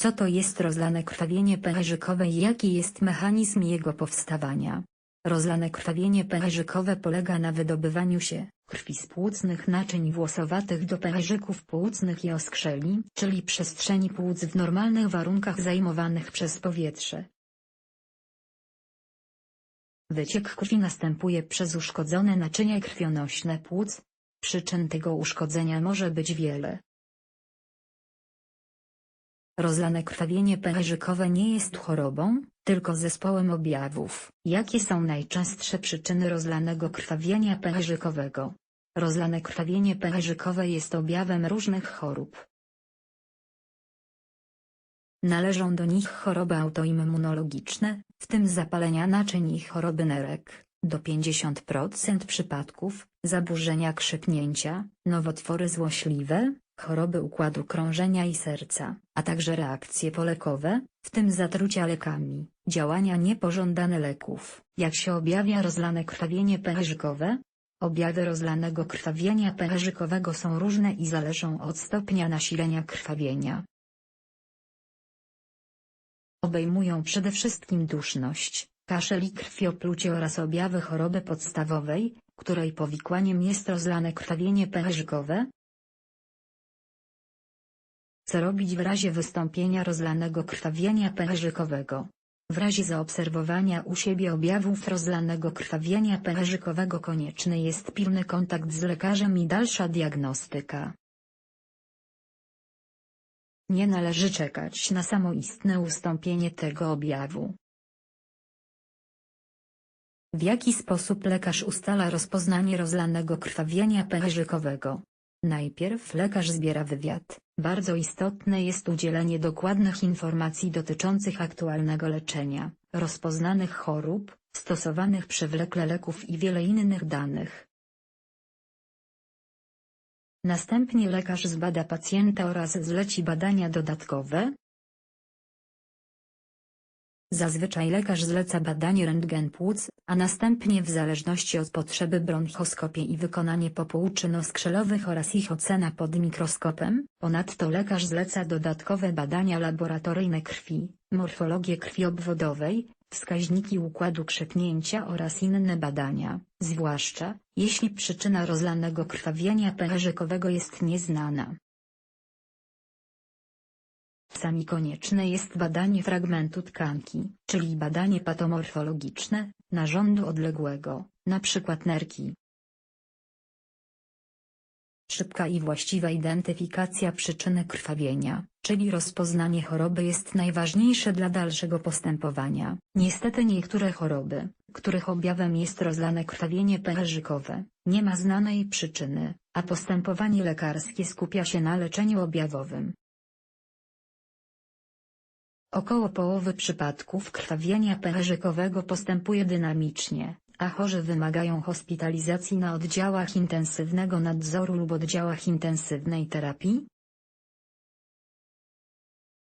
Co to jest rozlane krwawienie pęcherzykowe i jaki jest mechanizm jego powstawania? Rozlane krwawienie pęcherzykowe polega na wydobywaniu się krwi z płucnych naczyń włosowatych do pęcherzyków płucnych i oskrzeli, czyli przestrzeni płuc w normalnych warunkach zajmowanych przez powietrze. Wyciek krwi następuje przez uszkodzone naczynia krwionośne płuc. Przyczyn tego uszkodzenia może być wiele. Rozlane krwawienie pęcherzykowe nie jest chorobą, tylko zespołem objawów. Jakie są najczęstsze przyczyny rozlanego krwawienia pęcherzykowego? Rozlane krwawienie pęcherzykowe jest objawem różnych chorób. Należą do nich choroby autoimmunologiczne, w tym zapalenia naczyń i choroby nerek, do 50% przypadków, zaburzenia krzepnięcia, nowotwory złośliwe, choroby układu krążenia i serca, a także reakcje polekowe, w tym zatrucia lekami, działania niepożądane leków. Jak się objawia rozlane krwawienie pęcherzykowe? Objawy rozlanego krwawienia pęcherzykowego są różne i zależą od stopnia nasilenia krwawienia. Obejmują przede wszystkim duszność, kaszel i krwioplucie oraz objawy choroby podstawowej, której powikłaniem jest rozlane krwawienie pęcherzykowe, co robić w razie wystąpienia rozlanego krwawienia pęcherzykowego? W razie zaobserwowania u siebie objawów rozlanego krwawienia pęcherzykowego konieczny jest pilny kontakt z lekarzem i dalsza diagnostyka. Nie należy czekać na samoistne ustąpienie tego objawu. W jaki sposób lekarz ustala rozpoznanie rozlanego krwawienia pęcherzykowego? Najpierw lekarz zbiera wywiad. Bardzo istotne jest udzielenie dokładnych informacji dotyczących aktualnego leczenia, rozpoznanych chorób, stosowanych przewlekle leków i wiele innych danych. Następnie lekarz zbada pacjenta oraz zleci badania dodatkowe, Zazwyczaj lekarz zleca badanie rentgen płuc, a następnie w zależności od potrzeby bronchoskopię i wykonanie popłuczyno-skrzelowych oraz ich ocena pod mikroskopem. Ponadto lekarz zleca dodatkowe badania laboratoryjne krwi, morfologię krwi obwodowej, wskaźniki układu krzepnięcia oraz inne badania, zwłaszcza, jeśli przyczyna rozlanego krwawienia pęcherzykowego jest nieznana. Czasami konieczne jest badanie fragmentu tkanki, czyli badanie patomorfologiczne, narządu odległego, np. nerki. Szybka i właściwa identyfikacja przyczyny krwawienia, czyli rozpoznanie choroby jest najważniejsze dla dalszego postępowania. Niestety niektóre choroby, których objawem jest rozlane krwawienie pęcherzykowe, nie ma znanej przyczyny, a postępowanie lekarskie skupia się na leczeniu objawowym. Około połowy przypadków krwawienia pęcherzykowego postępuje dynamicznie, a chorzy wymagają hospitalizacji na oddziałach intensywnego nadzoru lub oddziałach intensywnej terapii,